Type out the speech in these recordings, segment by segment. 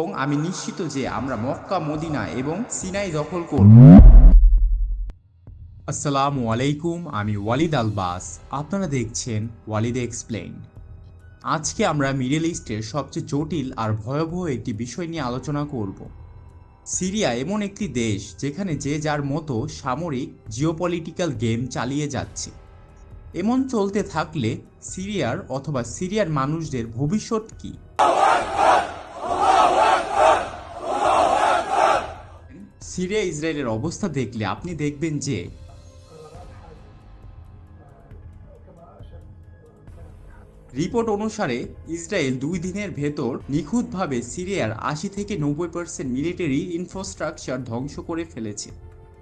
এবং আমি নিশ্চিত যে আমরা মক্কা, মদিনা এবং সিনাই দখল করব। আসসালামু আলাইকুম, আমি ওয়ালিদ আলবাস। আপনারা দেখছেন ওয়ালিদ এক্সপ্লেইন। আজকে আমরা মিডল ইস্টের সবচেয়ে জটিল আর ভয়াবহ একটি বিষয় নিয়ে আলোচনা করব। সিরিয়া এমন একটি দেশ যেখানে যে যার মতো সামরিক জিওপলিটিক্যাল গেম চালিয়ে যাচ্ছে। এমন চলতে থাকলে সিরিয়ার অথবা সিরিয়ার মানুষদের ভবিষ্যৎ কী? সিরিয়া, ইসরায়েলের অবস্থা দেখলে আপনি দেখবেন যে রিপোর্ট অনুসারে ইসরায়েল দুই দিনের ভেতর নিখুঁতভাবে সিরিয়ার আশি থেকে নব্বই পার্সেন্ট মিলিটারি ইনফ্রাস্ট্রাকচার ধ্বংস করে ফেলেছে।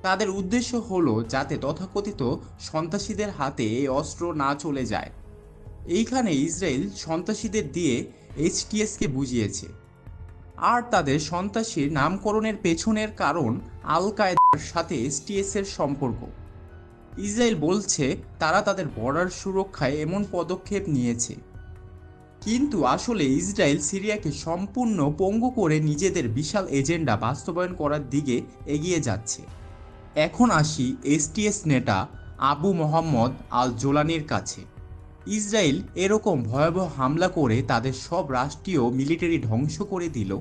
তাদের উদ্দেশ্য হলো যাতে তথাকথিত সন্ত্রাসীদের হাতে এই অস্ত্র না চলে যায়। এইখানে ইসরায়েল সন্ত্রাসীদের দিয়ে এইচটিএসকে বুঝিয়েছে। আর তাদের সন্ত্রাসীর নামকরণের পেছনের কারণ আল কায়দার সাথে এসটিএস এর সম্পর্ক। ইসরায়েল বলছে, তারা তাদের বর্ডার সুরক্ষায় এমন পদক্ষেপ নিয়েছে। কিন্তু আসলে ইসরায়েল সিরিয়াকে সম্পূর্ণ পঙ্গু করে নিজেদের বিশাল এজেন্ডা বাস্তবায়ন করার দিকে এগিয়ে যাচ্ছে। এখন আসি এসটিএস নেতা আবু মোহাম্মদ আল জোলানির কাছে। ইসরায়েল এরকম ভয়াবহ হামলা করে তাদের সব রাষ্ট্রীয় মিলিটারি ধ্বংস করে দিল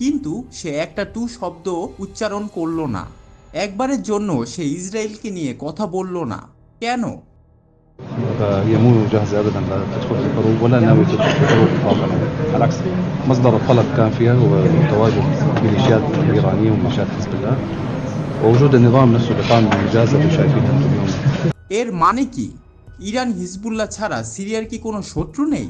কিন্তু সে একটা টু শব্দ উচ্চারণ করলো না একবারের জন্য সে ইসরায়েলকে নিয়ে কথা বলল না কেন فهي مو جاهزه ابدا لتدخل في الحروب ولا ناويه تدخل في حروب اطلاقا على العكس مصدر الطلب كان فيها هو تواجد ميليشيات ايرانيه وميليشيات حزب الله ووجود النظام نفسه اللي قام بالانجاز اللي شايفينه انتم اليوم এর মানে কি ইরান হিজবুল্লাহ ছাড়া সিরিয়ার কি কোনো শত্রু নেই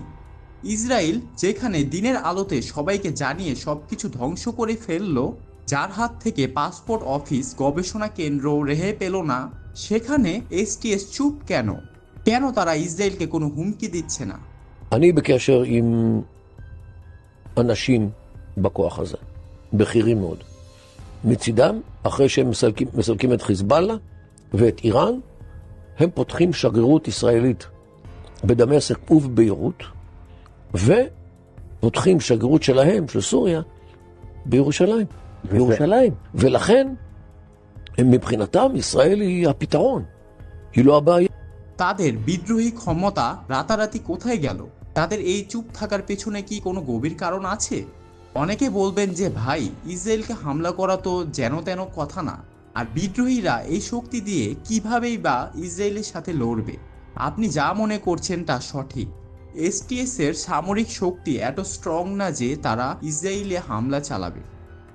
ইসরায়েল যেখানে দিনের আলোতে সবাইকে জানিয়ে সবকিছু ধ্বংস করে ফেললো যার হাত থেকে পাসপোর্ট অফিস গবেষণা কেন্দ্র রেহে পেল না সেখানে এসটিএস চুপ কেন কেন তারা ইসরায়েলকে কোনো হুমকি দিচ্ছে না אני בקשר עם אנשים בכוח הזה, בכירים מאוד. מצידם, אחרי שהם מסלקים, מסלקים את חיזבאללה ואת איראן, הם פותחים שגרירות ישראלית בדמשק ובביירות, ופותחים שגרירות שלהם, של סוריה, בירושלים. בירושלים. ולכן, הם, מבחינתם, ישראל היא הפתרון, היא לא הבעיה. তাদের বিদ্রোহী ক্ষমতা রাতারাতি কোথায় গেল তাদের এই চুপ থাকার পেছনে কি কোনো গভীর কারণ আছে অনেকে বলবেন যে ভাই ইসরায়েলকে হামলা করা তো যেন তেন কথা না আর বিদ্রোহীরা এই শক্তি দিয়ে কিভাবেই বা ইসরায়েলের সাথে লড়বে? আপনি যা মনে করছেন তা সঠিক। এসটিএস এর সামরিক শক্তি এত স্ট্রং না যে তারা ইসরায়েলে হামলা চালাবে।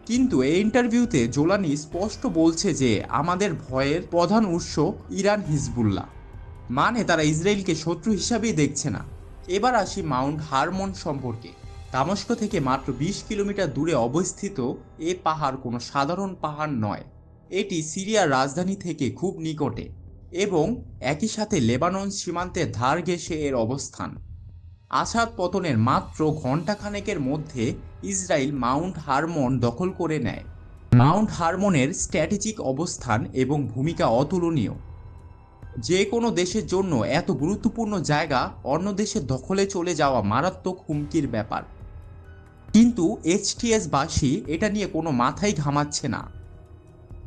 কিন্তু এই ইন্টারভিউতে জোলানি স্পষ্ট বলছে যে আমাদের ভয়ের প্রধান উৎস ইরান হিজবুল্লাহ। মানে তারা ইসরায়েলকে শত্রু হিসাবেই দেখছে না। এবার আসি মাউন্ট হারমন সম্পর্কে। দামস্ক থেকে মাত্র বিশ কিলোমিটার দূরে অবস্থিত এ পাহাড় কোনো সাধারণ পাহাড় নয়। এটি সিরিয়ার রাজধানী থেকে খুব নিকটে এবং একই সাথে লেবানন সীমান্তের ধার ঘেঁষে এর অবস্থান। আসাদ পতনের মাত্র ঘণ্টাখানেকের মধ্যে ইসরায়েল মাউন্ট হারমন দখল করে নেয়। মাউন্ট হারমনের স্ট্র্যাটেজিক অবস্থান এবং ভূমিকা অতুলনীয়। যে কোনো দেশের জন্য এত গুরুত্বপূর্ণ জায়গা অন্য দেশের দখলে চলে যাওয়া মারাত্মক হুমকির ব্যাপার। কিন্তু এইচটিএসবাসী এটা নিয়ে কোনো মাথাই ঘামাচ্ছে না।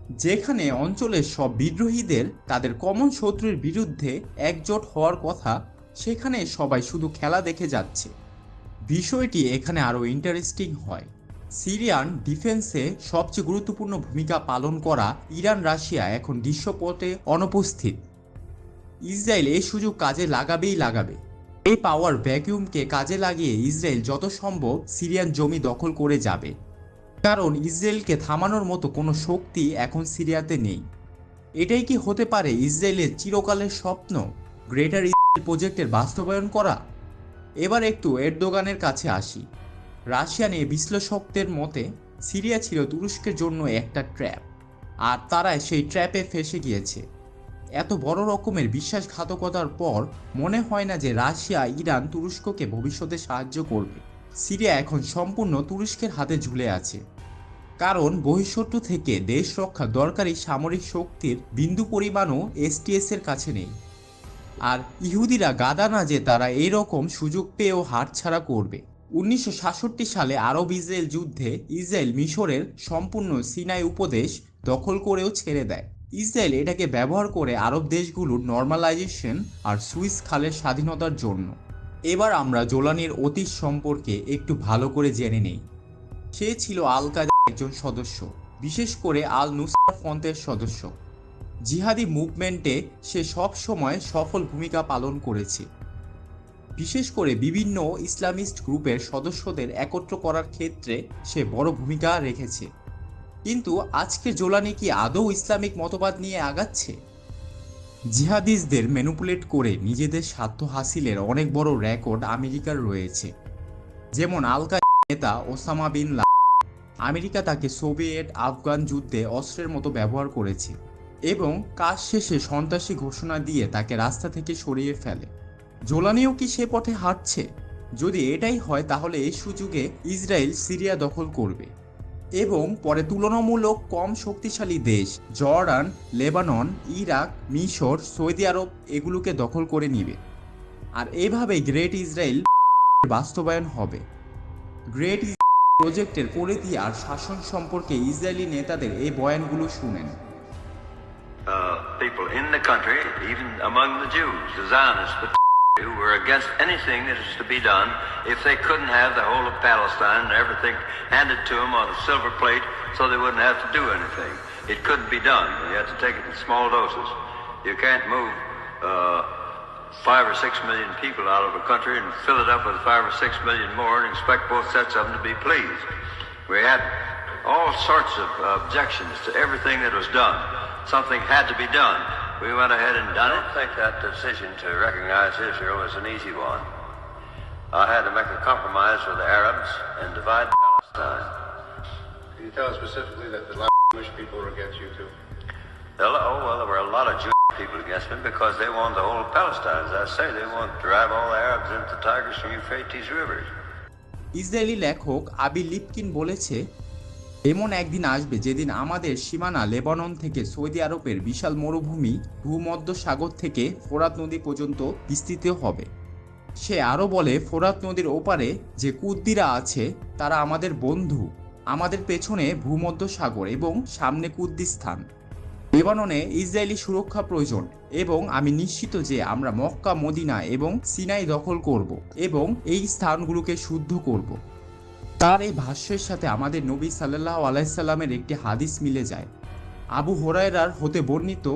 যেখানে অঞ্চলের সব বিদ্রোহীদের তাদের কমন শত্রুর বিরুদ্ধে একজোট হওয়ার কথা, সেখানে সবাই শুধু খেলা দেখে যাচ্ছে। বিষয়টি এখানে আরও ইন্টারেস্টিং হয়। সিরিয়ান ডিফেন্সে সবচেয়ে গুরুত্বপূর্ণ ভূমিকা পালন করা ইরান, রাশিয়া এখন দৃশ্যপটে অনুপস্থিত। ইসরায়েল এই সুযোগ কাজে লাগাবেই লাগাবে। এই পাওয়ার ভ্যাকিউমকে কাজে লাগিয়ে ইসরায়েল যত সম্ভব সিরিয়ান জমি দখল করে যাবে। কারণ ইসরায়েলকে থামানোর মতো কোনো শক্তি এখন সিরিয়াতে নেই। এটাই কি হতে পারে ইসরায়েলের চিরকালের স্বপ্ন? গ্রেটার ইসরায়েল প্রজেক্টের বাস্তবায়ন করা? এবার একটু এরদোগানের কাছে আসি। রাশিয়ান এই বিশ্লেষকদের মতে, সিরিয়া ছিল তুরস্কের জন্য একটা ট্র্যাপ, আর তারাই সেই ট্র্যাপে ফেসে গিয়েছে। এত বড় রকমের বিশ্বাসঘাতকতার পর মনে হয় না যে রাশিয়া ইরান তুরস্ককে ভবিষ্যতে সাহায্য করবে। সিরিয়া এখন সম্পূর্ণ তুরস্কের হাতে ঝুলে আছে। কারণ বহিঃশত্রু থেকে দেশ রক্ষা দরকারি সামরিক শক্তির বিন্দু পরিমাণও এসটিএস এর কাছে নেই। আর ইহুদিরা গাদা না যে তারা এই রকম সুযোগ পেয়েও হাতছাড়া করবে। উনিশশো সাতষট্টি সালে আরব ইসরায়েল যুদ্ধে ইসরায়েল মিশরের সম্পূর্ণ সিনাই উপদেশ দখল করেও ছেড়ে দেয়। ইসরায়েল এটাকে ব্যবহার করে আরব দেশগুলোর নর্মালাইজেশন আর সুইস খালের স্বাধীনতার জন্য। এবার আমরা জোলানির অতীত সম্পর্কে একটু ভালো করে জেনে নেই। সে ছিল আল কায়দার একজন সদস্য, বিশেষ করে আল নুসরা ফ্রন্টের সদস্য। জিহাদি মুভমেন্টে সে সব সময় সফল ভূমিকা পালন করেছে। বিশেষ করে বিভিন্ন ইসলামিস্ট গ্রুপের সদস্যদের একত্র করার ক্ষেত্রে সে বড় ভূমিকা রেখেছে। কিন্তু আজকে জোলানি কি আদৌ ইসলামিক মতবাদ নিয়ে আগাচ্ছে? জিহাদিসদের ম্যানুপুলেট করে নিজেদের স্বার্থ হাসিলের অনেক বড় রেকর্ড আমেরিকার রয়েছে। যেমন আলকা নেতা ওসামা বিন লা আমেরিকা তাকে সোভিয়েট আফগান যুদ্ধে অস্ত্রের মতো ব্যবহার করেছে এবং কাজ শেষে সন্ত্রাসী ঘোষণা দিয়ে তাকে রাস্তা থেকে সরিয়ে ফেলে। জোলানিও কি সে পথে হাঁটছে? যদি এটাই হয়, তাহলে এই সুযোগে ইসরায়েল সিরিয়া দখল করবে। এবং পরে তুলনামূলক কম শক্তিশালী দেশ জর্ডান লেবানন ইরাক মিশর সৌদি আরব এগুলোকে দখল করে নিবে। আর এভাবে গ্রেট ইসরায়েল বাস্তবায়ন হবে। গ্রেট প্রজেক্টের পরিধি আর শাসন সম্পর্কে ইসরায়েলি নেতাদের এই বয়ানগুলো শুনেন। Uh, people in the country, even among the Jews, the Zionists, were against anything that is to be done if they couldn't have the whole of Palestine and everything handed to them on a silver plate so they wouldn't have to do anything. It couldn't be done. You had to take it in small doses. You can't move uh, five or six million people out of a country and fill it up with five or six million more and expect both sets of them to be pleased. We had all sorts of objections to everything that was done. Something had to be done. We went ahead and done it. I don't think that decision to recognize Israel was an easy one. I had to make a compromise with the Arabs and divide Palestine. Can you tell us specifically that the Jewish people were against you too? Well, Oh, well, there were a lot of Jewish people against me because they wanted the whole of Palestine. As I say, they wanted to drive all the Arabs into the Tigris and Euphrates rivers. Israeli লেখক Avi লিপকিন বলেছে এমন একদিন আসবে যেদিন আমাদের সীমানা Lebanon থেকে Saudi আরবের বিশাল মরুভূমি ভূমধ্য সাগর থেকে ফোরাত নদী পর্যন্ত বিস্তৃত হবে। সে আরও বলে, ফোরাত নদীর ওপারে যে কুদ্দিরা আছে, তারা আমাদের বন্ধু, আমাদের পেছনে ভূমধ্য সাগর এবং সামনে কুদ্দিস্তান। লেবাননে ইসরায়েলি সুরক্ষা প্রয়োজন এবং আমি নিশ্চিত যে আমরা মক্কা, মদিনা এবং সিনাই দখল করব এবং এই স্থানগুলোকে শুদ্ধ করব। তার এই ভাষ্যের সাথে আমাদের নবী সাল্লাহ আলাইসাল্লামের একটি হাদিস মিলে যায়। আবু হোরায়রার হতে বর্ণিত,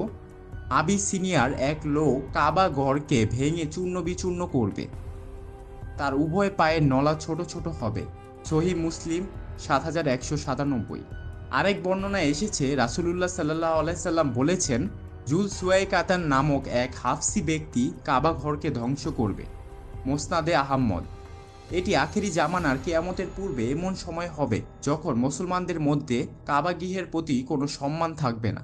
আবি সিনিয়ার এক লোক কাবা গড়কে ভেঙে চূর্ণ বিচূর্ণ করবে। তার উভয় পায়ের নলা ছোট ছোট হবে। সহি মুসলিম, সাত হাজার একশো সাতানব্বই। আরেক বর্ণনায় এসেছে, রাসুলুল্লাহ সাল্লাহ আলাইসাল্লাম বলেছেন, জুল সুয়াই কাতান নামক এক হাফসি ব্যক্তি কাবা ঘরকে ধ্বংস করবে। মোসনাদে আহম্মদ এটি আখেরি জামানার কেয়ামতের পূর্বে এমন সময় হবে, যখন মুসলমানদের মধ্যে কাবা গৃহের প্রতি কোনো সম্মান থাকবে না।